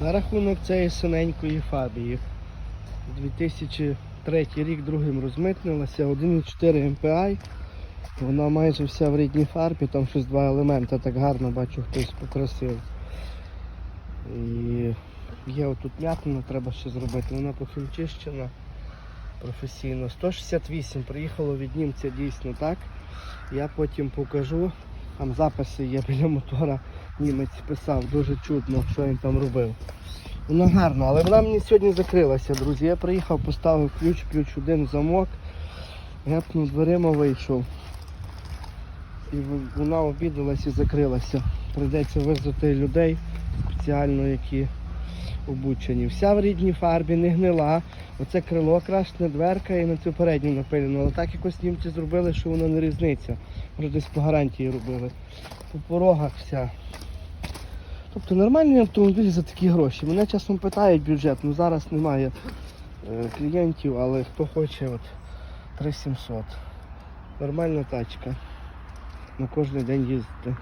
На рахунок цієї синенької фабії. 2003 рік другим розмитнилася, 1,4 MPI. Вона майже вся в рідній фарбі, там щось два елементи, так гарно бачу, хтось покрасив. І є отут м'ятина, треба ще зробити. Вона пофільчищена професійно. 168 приїхало від німця дійсно так. Я потім покажу. Там записи є біля мотора. Німець писав, дуже чутно, що він там робив. Вона гарна, але вона мені сьогодні закрилася, друзі. Я приїхав, поставив ключ, ключ один, замок, гепнув дверима, вийшов. І вона обідалась і закрилася. Прийдеться визвати людей спеціально, які обучені. Вся в рідній фарбі, не гнила. Оце крило крашне, дверка і на цю передню напилено. Але так якось німці зробили, що воно не різниця. Може десь по гарантії робили. По порогах вся. Тобто нормальний автомобіль за такі гроші. Мене часом питають бюджет, ну зараз немає е, клієнтів, але хто хоче, от 3700. Нормальна тачка. На кожен день їздити.